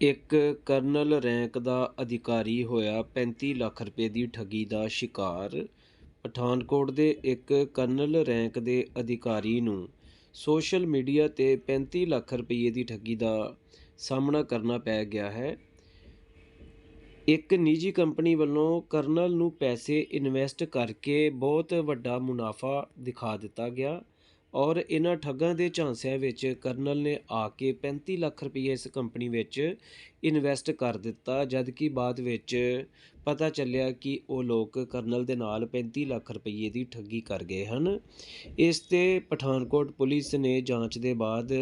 ਇੱਕ colonel rank ਦਾ ਅਧਿਕਾਰੀ ਹੋਇਆ 35 ਲੱਖ ਰੁਪਏ ਦੀ ਠੱਗੀ ਦਾ ਸ਼ਿਕਾਰ। ਪਠਾਨਕੋਟ ਦੇ ਇੱਕ ਕਰਨਲ ਰੈਂਕ ਦੇ ਅਧਿਕਾਰੀ ਨੂੰ ਸੋਸ਼ਲ ਮੀਡੀਆ ਤੇ 35 ਲੱਖ ਰੁਪਏ ਦੀ ਠੱਗੀ ਦਾ ਸਾਹਮਣਾ ਕਰਨਾ ਪੈ ਗਿਆ ਹੈ। ਇੱਕ ਨਿੱਜੀ ਕੰਪਨੀ ਵੱਲੋਂ ਕਰਨਲ ਨੂੰ ਪੈਸੇ ਇਨਵੈਸਟ ਕਰਕੇ ਬਹੁਤ ਵੱਡਾ ਮੁਨਾਫਾ ਦਿਖਾ ਦਿੱਤਾ ਗਿਆ। ਔਰ ਇਹਨਾਂ ਠੱਗਾਂ ਦੇ ਝਾਂਸਿਆਂ ਵਿੱਚ ਕਰਨਲ ਨੇ ਆ ਕੇ 35 ਲੱਖ ਰੁਪਈਏ ਇਸ ਕੰਪਨੀ ਵਿੱਚ ਇਨਵੈਸਟ ਕਰ ਦਿੱਤਾ ਜਦ ਕਿ ਬਾਅਦ ਵਿੱਚ ਪਤਾ ਚੱਲਿਆ ਕਿ ਉਹ ਲੋਕ ਕਰਨਲ ਦੇ ਨਾਲ 35 ਲੱਖ ਰੁਪਏ ਦੀ ਠੱਗੀ ਕਰ ਗਏ ਹਨ। ਇਸ ਤੇ ਪਠਾਨਕੋਟ ਪੁਲਿਸ ਨੇ ਜਾਂਚ ਦੇ ਬਾਅਦ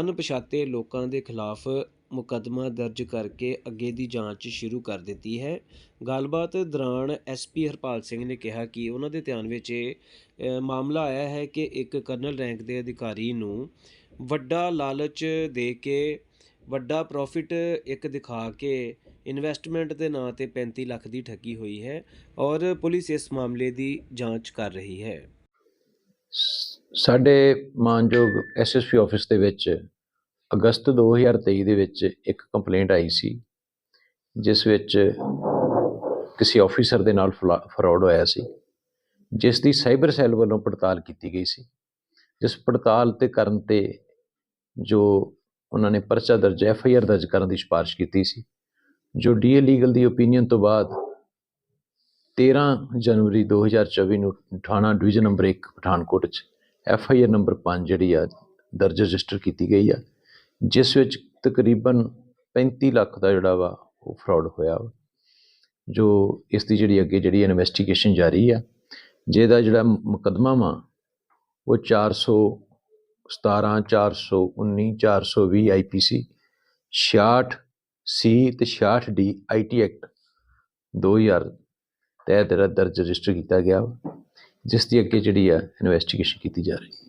ਅਣਪਛਾਤੇ ਲੋਕਾਂ ਦੇ ਖਿਲਾਫ ਮੁਕੱਦਮਾ ਦਰਜ ਕਰਕੇ ਅੱਗੇ ਦੀ ਜਾਂਚ ਸ਼ੁਰੂ ਕਰ ਦਿੱਤੀ ਹੈ। ਗੱਲਬਾਤ ਦੌਰਾਨ ਐਸਪੀ ਹਰਪਾਲ ਸਿੰਘ ਨੇ ਕਿਹਾ ਕਿ ਉਹਨਾਂ ਦੇ ਧਿਆਨ ਵਿੱਚ ਇਹ ਮਾਮਲਾ ਆਇਆ ਹੈ ਕਿ ਇੱਕ ਕਰਨਲ ਰੈਂਕ ਦੇ ਅਧਿਕਾਰੀ ਨੂੰ ਵੱਡਾ ਲਾਲਚ ਦੇ ਕੇ ਵੱਡਾ ਪ੍ਰੋਫਿਟ ਇੱਕ ਦਿਖਾ ਕੇ ਇਨਵੈਸਟਮੈਂਟ ਦੇ ਨਾਂ ਤੇ 35 ਲੱਖ ਦੀ ਠੱਗੀ ਹੋਈ ਹੈ ਔਰ ਪੁਲਿਸ ਇਸ ਮਾਮਲੇ ਦੀ ਜਾਂਚ ਕਰ ਰਹੀ ਹੈ। ਸ- ਸਾਡੇ ਮਾਨਯੋਗ ਐਸਐਸਪੀ ਆਫਿਸ ਦੇ ਵਿੱਚ ਅਗਸਤ 2023 ਦੇ ਵਿੱਚ ਇੱਕ ਕੰਪਲੇਂਟ ਆਈ ਸੀ, ਜਿਸ ਵਿੱਚ ਕਿਸੇ ਆਫੀਸਰ ਦੇ ਨਾਲ ਫਰਾਡ ਹੋਇਆ ਸੀ, ਜਿਸ ਦੀ ਸਾਈਬਰ ਸੈੱਲ ਵੱਲੋਂ ਪੜਤਾਲ ਕੀਤੀ ਗਈ ਸੀ, ਜਿਸ ਪੜਤਾਲ ਤੇ ਕਰਨ ਤੇ ਜੋ ਉਹਨਾਂ ਨੇ ਪਰਚਾ ਦਰਜ ਐਫ ਆਈ ਆਰ ਦਰਜ ਕਰਨ ਦੀ ਸਿਫਾਰਿਸ਼ ਕੀਤੀ ਸੀ, ਜੋ ਡੀਏ ਲੀਗਲ ਦੀ ਓਪੀਨੀਅਨ ਤੋਂ ਬਾਅਦ 13 ਜਨਵਰੀ 2024 ਨੂੰ ਥਾਣਾ ਡਿਵੀਜ਼ਨ ਨੰਬਰ 1 ਪਠਾਨਕੋਟ ਚ ਐਫ ਆਈ ਆਰ ਨੰਬਰ 5 ਜਿਹੜੀ ਆ, ਦਰਜ ਰਜਿਸਟਰ ਕੀਤੀ ਗਈ ਆ, ਜਿਸ ਵਿੱਚ ਤਕਰੀਬਨ 35 ਲੱਖ ਦਾ ਜਿਹੜਾ ਵਾ ਉਹ ਫਰਾਡ ਹੋਇਆ ਵਾ, ਜੋ ਇਸ ਦੀ ਜਿਹੜੀ ਅੱਗੇ ਜਿਹੜੀ ਇਨਵੈਸਟੀਗੇਸ਼ਨ ਜਾਰੀ ਆ, ਜਿਹਦਾ ਜਿਹੜਾ ਮੁਕੱਦਮਾ ਵਾ ਉਹ 417 419 420 ਆਈਪੀਸੀ 66 ਸੀ ਤੇ 66 ਡੀ ਆਈਟੀ ਐਕਟ 2000 ਤਹਿਤ ਜਿਹੜਾ ਦਰਜ ਰਜਿਸਟਰ ਕੀਤਾ ਗਿਆ ਵਾ, ਜਿਸ ਦੀ ਅੱਗੇ ਜਿਹੜੀ ਆ ਇਨਵੈਸਟੀਗੇਸ਼ਨ ਕੀਤੀ ਜਾ ਰਹੀ ਹੈ।